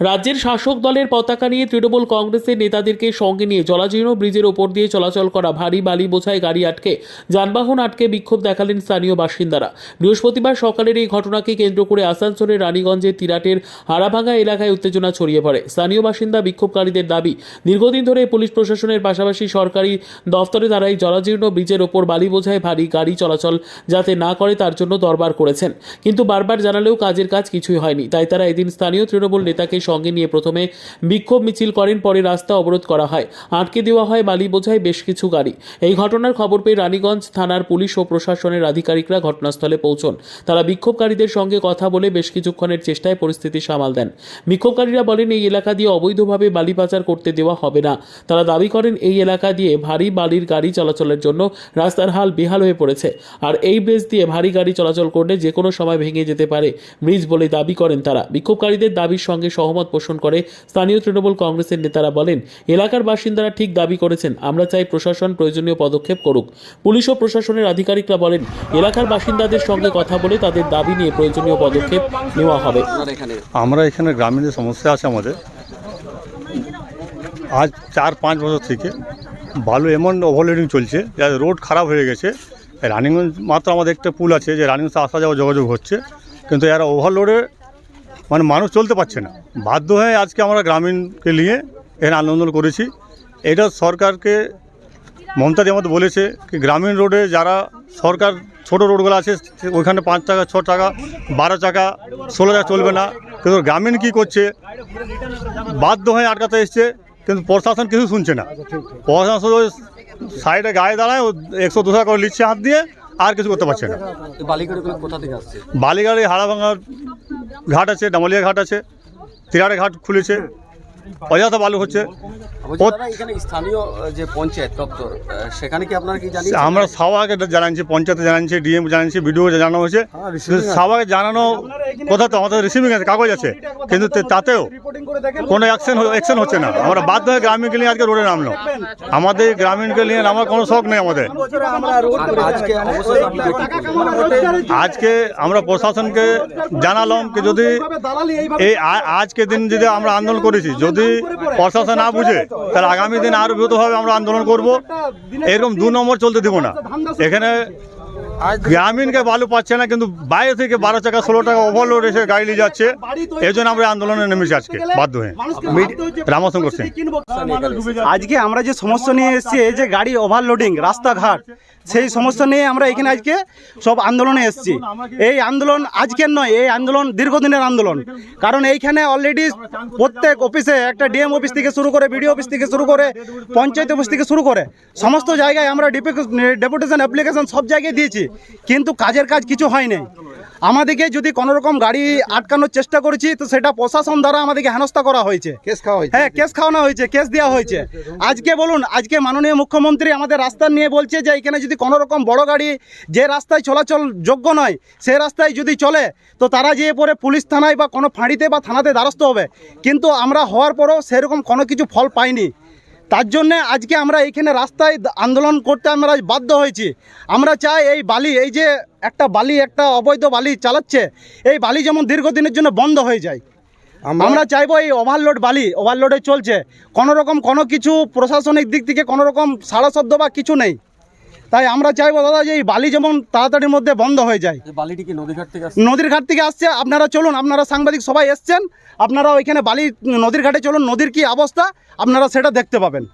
রাজ্যের শাসক দলের পতাকা নিয়ে তৃণমূল কংগ্রেসের নেতাদেরকে সঙ্গে নিয়ে জলাজীর্ণ ব্রিজের ওপর দিয়ে চলাচল করা ভারী বালি বোঝায় গাড়ি আটকে যানবাহন আটকে বিক্ষোভ দেখালেন স্থানীয় বাসিন্দারা। বৃহস্পতিবার সকালের এই ঘটনাকে কেন্দ্র করে আসানসোলের রানীগঞ্জের তিরাটের হারাভাঙ্গা এলাকায় উত্তেজনা ছড়িয়ে পড়ে। স্থানীয় বাসিন্দা বিক্ষোভকারীদের দাবি, দীর্ঘদিন ধরে পুলিশ প্রশাসনের পাশাপাশি সরকারি দফতরে তারা এই জরাজীর্ণ ব্রিজের ওপর বালি বোঝায় ভারী গাড়ি চলাচল যাতে না করে তার জন্য দরবার করেছেন। কিন্তু বারবার জানালেও কাজের কাজ কিছুই হয়নি, তাই তারা এদিন স্থানীয় তৃণমূল নেতাকে সঙ্গে নিয়ে প্রথমে বিক্ষোভ মিছিল করেন, পরে রাস্তা অবরোধ করা হয়। আটকে দেওয়া হয় বালি বোঝায় বেশ কিছু গাড়ি। এই ঘটনার খবর পেয়ে রানীগঞ্জ থানার পুলিশ ও প্রশাসনের আধিকারিকরা ঘটনাস্থলে পৌঁছন। তারা বিক্ষোভকারীদের সঙ্গে কথা বলে বেশ কিছুক্ষণের চেষ্টায় পরিস্থিতি সামাল দেন। বিক্ষোভকারীরা বলেন, এই এলাকা দিয়ে অবৈধভাবে বালি পাচার করতে দেওয়া হবে না। তারা দাবি করেন, এই এলাকা দিয়ে ভারী বালির গাড়ি চলাচলের জন্য রাস্তার হাল বেহাল হয়ে পড়েছে। আর এই ব্রিজ দিয়ে ভারী গাড়ি চলাচল করলে যে কোনো সময় ভেঙে যেতে পারে ব্রিজ বলে দাবি করেন তারা। বিক্ষোভকারীদের দাবির সঙ্গে সহমত পোষণ করে। স্থানীয় তৃণমূল কংগ্রেসের নেতারা বলেন, এলাকার বাসিন্দারা ঠিক দাবি করেছেন, আমরা চাই প্রশাসন প্রয়োজনীয় পদক্ষেপ করুক। পুলিশ ও প্রশাসনের আধিকারিকরা বলেন, এলাকার বাসিন্দাদের সঙ্গে কথা বলে তাদের দাবি নিয়ে প্রয়োজনীয় পদক্ষেপ নেওয়া হবে। আমরা এখানে গ্রামীণ সমস্যা আছে আমাদের, আজ চার পাঁচ বছর থেকে বালু এমন ওভারলোডিং চলছে যে রোড খারাপ হয়ে গেছে। রানিগঞ্জ মাত্র আমাদের একটা পুল আছে, যে রানিগঞ্জে আসা যাওয়া যোগাযোগ হচ্ছে, কিন্তু এরা ওভারলোডে মানে মানুষ চলতে পারছে না। বাধ্য হয়ে আজকে আমরা গ্রামীণকে নিয়ে এখানে আন্দোলন করেছি। এটা সরকারকে মমতাজি আমাদের বলেছে কি গ্রামীণ রোডে যারা সরকার ছোট রোডগুলো আছে ওইখানে পাঁচ টাকা ছ টাকা বারো টাকা ষোলো টাকা চলবে না। কিন্তু গ্রামীণ কি করছে? বাধ্য হয়ে আটকাতে এসছে কিন্তু প্রশাসন কিছু শুনছে না। প্রশাসন ওই সাইডে গায়ে দাঁড়ায় ও একশো দুশো করে নিচ্ছে হাত দিয়ে আর কিছু করতে পারছে না। বালিগাড়ি হাড়াভাঙা ঘাট আছে ডামালিয়া ঘাট আছে তিরাড়ে ঘাট খুলেছে অযথা বালু হচ্ছে। এখানে স্থানীয় যে পঞ্চায়েত দপ্তর আহ, সেখানে কি আপনারা কি জানিয়েছেন? আমরা সাওয়াকে জানাচ্ছি পঞ্চায়েতে জানাচ্ছি ডিএম জানাচ্ছি বিডিও জানানো হয়েছে। সাওয়াকে জানানো কোথা তো আমাদের রিসিভিং আছে কাগজ আছে। কিন্তু তাতেও কোনো অ্যাকশন অ্যাকশন হচ্ছে না। আমরা বাধ্য হয়ে গ্রামীণকে নিয়ে আজকে রোডে নামলো। আমাদের গ্রামীণকে নিয়ে নামার কোনো শখ নেই আমাদের। আজকে আমরা প্রশাসনকে জানালাম কি যদি এই আজকে দিন যদি আমরা আন্দোলন করেছি যদি প্রশাসন না বুঝে তাহলে আগামী দিন আরও বৃহত্তভাবে আমরা আন্দোলন করব। এরকম দু নম্বর চলতে দিব না। এখানে গ্রামীণকে বালু পাচ্ছে না কিন্তু বাইরে থেকে বারো টাকা ষোলো টাকা ওভারলোড এসে গাড়ি নিয়ে যাচ্ছে। এই জন্য আমরা আন্দোলনে নেমেছি আজকে বাধ্য হয়ে। রামশঙ্কর সিং আজকে আমরা যে সমস্যা নিয়ে এসেছি এই যে গাড়ি ওভারলোডিং রাস্তাঘাট সেই সমস্যা নিয়ে আমরা এখানে আজকে সব আন্দোলনে এসেছি। এই আন্দোলন আজকের নয় এই আন্দোলন দীর্ঘদিনের আন্দোলন। কারণ এইখানে অলরেডি প্রত্যেক অফিসে একটা ডিএম অফিস থেকে শুরু করে বিডিও অফিস থেকে শুরু করে পঞ্চায়েত অফিস থেকে শুরু করে সমস্ত জায়গায় আমরা ডেপুটেশন অ্যাপ্লিকেশন সব জায়গায় দিয়েছি। কিন্তু কাজের কাজ কিছু হয় নাই আমাদেরকে যদি কোনো রকম গাড়ি আটকানোর চেষ্টা করেছি তো সেটা প্রশাসন দ্বারা আমাদেরকে হেনস্থা করা হয়েছে। কেস খাওয়া হয়েছে। হ্যাঁ কেস খাওয়ানো হয়েছে কেস দেওয়া হয়েছে। আজকে বলুন আজকে মাননীয় মুখ্যমন্ত্রী আমাদের রাস্তা নিয়ে বলছে যে এখানে যদি কোনো রকম বড় গাড়ি যে রাস্তায় চলাচল যোগ্য নয় সে রাস্তায় যদি চলে তো তারা যেয়ে পরে পুলিশ থানায় বা কোনো ফাঁড়িতে বা থানাতে দ্বারস্থ হবে। কিন্তু আমরা হওয়ার পরও সেরকম কোনো কিছু ফল পাইনি। তার জন্যে আজকে আমরা এইখানে রাস্তায় আন্দোলন করতে আমরা বাধ্য হয়েছি। আমরা চাই এই বালি এই যে একটা বালি একটা অবৈধ বালি চালাচ্ছে এই বালি যেমন দীর্ঘদিনের জন্য বন্ধ হয়ে যায়। আমরা চাইব এই ওভারলোড বালি ওভারলোডে চলছে। কোনো রকম কোনো কিছু প্রশাসনিক দিক থেকে কোনো রকম সাড়া শব্দ বা কিছু নেই। তাই আমরা চাইব দাদা যে এই বালি যেমন তাড়াতাড়ির মধ্যে বন্ধ হয়ে যায়। বালিটি কি নদীঘাট থেকে নদীর ঘাট থেকে আসছে। আপনারা চলুন আপনারা সাংবাদিক সবাই এসছেন। আপনারা ওইখানে বালি নদীর ঘাটে চলুন নদীর কি অবস্থা? আপনারা সেটা দেখতে পাবেন।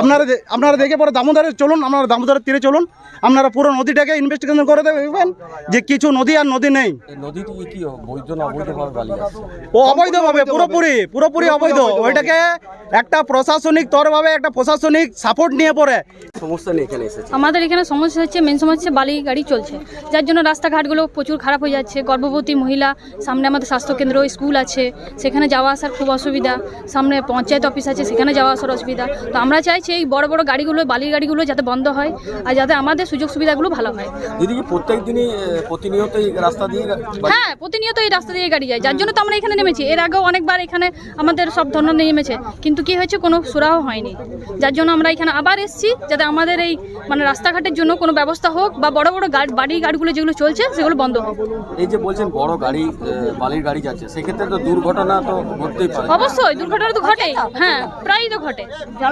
আপনারা আপনারা দেখে পরে দামোদরে চলুন আপনারা দামোদরের তীরে চলুন। আপনারা পুরো নদীটাকে ইনভেস্টিগেশন করে দেখবেন যে কিছু নদী আর নদী নেই। ও অবৈধভাবে পুরোপুরি পুরোপুরি অবৈধ। ওইটাকে একটা প্রশাসনিক তরভাবে একটা প্রশাসনিক সাপোর্ট নিয়ে পড়ে। সমস্যা নিয়ে এখানে আমাদের এখানে সমস্যা হচ্ছে মেন সমস্যা হচ্ছে বালি গাড়ি চলছে। যার জন্য রাস্তাঘাটগুলো প্রচুর খারাপ হয়ে যাচ্ছে। গর্ভবতী মহিলা সামনে আমাদের স্বাস্থ্যকেন্দ্র স্কুল আছে। সেখানে যাওয়া আসার খুব অসুবিধা। সামনে পঞ্চায়েত অফিস আছে সেখানে যাওয়া আসার অসুবিধা। তো আমরা চাইছি এই বড় বড় গাড়িগুলো বালির গাড়িগুলো যাতে বন্ধ হয় আর যাতে আমাদের সুযোগ সুবিধাগুলো ভালো হয়। দিদি কি প্রত্যেক দিনই প্রতিনিয়ত এই রাস্তা দিয়ে হ্যাঁ প্রতিনিয়ত এই রাস্তা দিয়ে গাড়ি যায়। যার জন্য তো আমরা এখানে নেমেছি। এর আগেও অনেকবার এখানে আমাদের সব ধরনের নেমেছে। কিন্তু কি হয়েছে? কোনো সুরাহ হয়নি। যার জন্য আমরা এখানে আবার এসেছি যাতে আমাদের এই মানে রাস্তাঘাটের জন্য কোনো ব্যবস্থা হোক বা বড় বড় গাড়ি বাড়ি গাড়িগুলো যেগুলো চলছে সেগুলো বন্ধ হোক। এই যে বলছেন বড় গাড়ি বালির গাড়ি যাচ্ছে সেক্ষেত্রে তো দুর্ঘটনা তো ঘটতেই পারে। অবশ্যই দুর্ঘটনা তো ঘটে হ্যাঁ প্রায়ই তো ঘটে।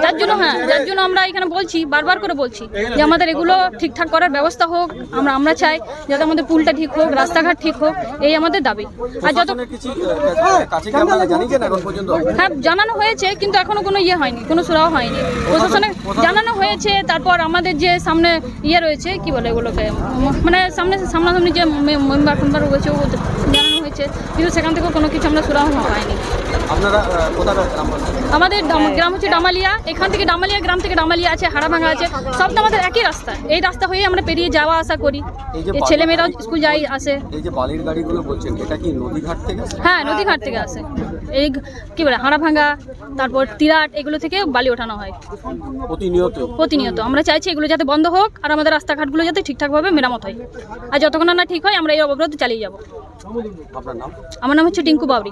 যার জন্য হ্যাঁ। যার জন্য আমরা এখানে বলছি বারবার করে বলছি যে আমাদের এগুলো ঠিকঠাক করার ব্যবস্থা হোক আমরা আমরা চাই যাতে আমাদের পুলটা ঠিক হোক রাস্তাঘাট ঠিক হোক এই আমাদের দাবি। আর যত হ্যাঁ জানানো হয়েছে কিন্তু এখনও কোনো ইয়ে হয়নি কোনো সুরাও হয়নি। প্রশাসনে জানানো হয়েছে তারপর আমাদের যে সামনে ইয়ে রয়েছে কি বলে এগুলোকে মানে সামনে সামনাসামনি যে মেম্বার ফেম্বার রয়েছে ও জানানো হয়েছে কিন্তু সেখান থেকেও কোনো কিছু আমরা সুরাহ হয়নি। আমাদের ডাম- গ্রাম হচ্ছে ডামালিয়া। এখান থেকে ডামালিয়া গ্রাম থেকে ডামালিয়া আছে হাড়াভাঙা আছে। সব তো আমাদের একই রাস্তা। এই রাস্তা হয়ে আমরা পেরিয়ে যাওয়া আসা করি। এই যে ছেলেমেয়েরাও স্কুল যাই আসে। এই যে বালির গাড়িগুলো বলছেন এটা কি নদীঘাট থেকে হ্যাঁ নদীঘাট থেকে আসে। এই কি বলে হাড়াভাঙা তারপর তিরাট এগুলো থেকে বালি ওঠানো হয়। প্রতিনিয়ত? প্রতিনিয়ত। আমরা চাইছি এগুলো যাতে বন্ধ হোক আর আমাদের রাস্তাঘাটগুলো যাতে ঠিকঠাকভাবে মেরামত হয়। আর যতক্ষণ না ঠিক হয় আমরা এই অবরোধ চালিয়ে যাব। আমার নাম হচ্ছে টিঙ্কু বাবরি।